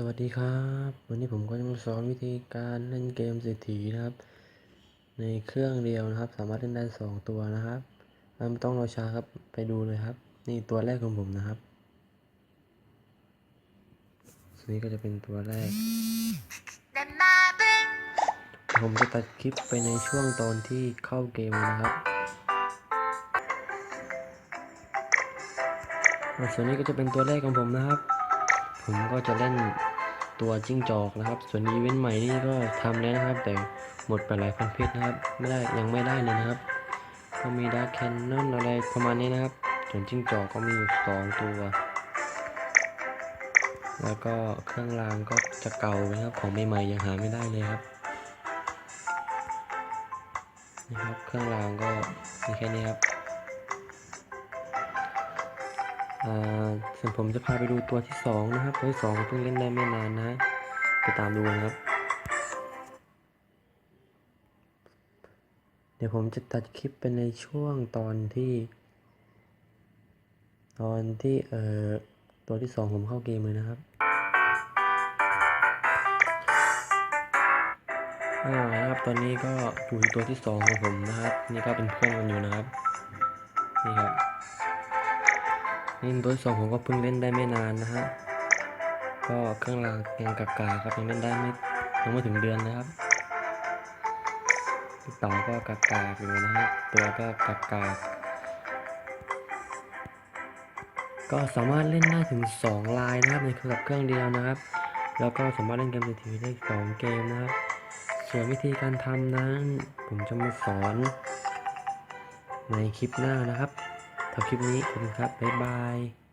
สวัสดีครับ วันนี้ผมก็จะมาสอนวิธีการเล่นเกมเศรษฐีนะครับ ในเครื่องเดียวนะครับ สามารถเล่นได้สองตัวนะครับไม่ต้องรอช้าครับไปดูเลยครับ นี่ตัวแรกของผมนะครับส่วนนี้ก็จะเป็นตัวแรก ผมจะตัดคลิปไปในช่วงตอนที่เข้าเกมนะครับส่วนนี้ก็จะเป็นตัวแรกของผมนะครับ ผมก็จะเล่นตัวจิ้งจอกนะครับ ส่วนอีเวนต์ใหม่นี่ก็ทำแล้วนะครับ แต่หมดไปหลายพันเพชรนะครับ ไม่ได้ยังไม่ได้เลยนะครับ ก็มีดาร์คแคนนอนอะไรประมาณนี้นะครับ ส่วนจิ้งจอกก็มีอยู่สองตัว แล้วก็เครื่องรางก็จะเก่านะครับ ของใหม่ๆยังหาไม่ได้เลยครับนะครับ เครื่องรางก็มีแค่นี้ครับ ส่วนผมจะพาไปดูตัวที่สองนะครับ ตัวที่สองเพิ่งเล่นได้ไม่นานนะ ไปตามดูนะครับ เดี๋ยวผมจะตัดคลิปเป็นในช่วงตอนที่ ตอนที่เอ่อตัวที่สองผมเข้าเกมเลยนะครับอ่านะครับตอนนี้ก็อยู่ตัวที่สองของผมนะครับ นี่ก็เป็นเพื่อนกันอยู่นะครับ นี่ครับ นี่ตัวที่สองผมก็เพิ่งเล่นได้ไม่นานนะฮะ ก็เครื่องรางยังกากาครับยังเล่นได้ไม่ยังไม่ถึงเดือนนะครับต่าก็กากาอยู่นะฮะ ตัวก็กากาก็สามารถเล่นได้ถึง 2 ลายนะครับในเครื่องเครื่องเดียวนะครับ แล้วก็สามารถเล่นเกมในทีวีได้ 2 เกมนะครับ ส่วนวิธีการทำนั้น ผมจะมาสอนในคลิปหน้านะครับ ถ้าคลิปนี้ขอบคุณครับ บ๊ายบาย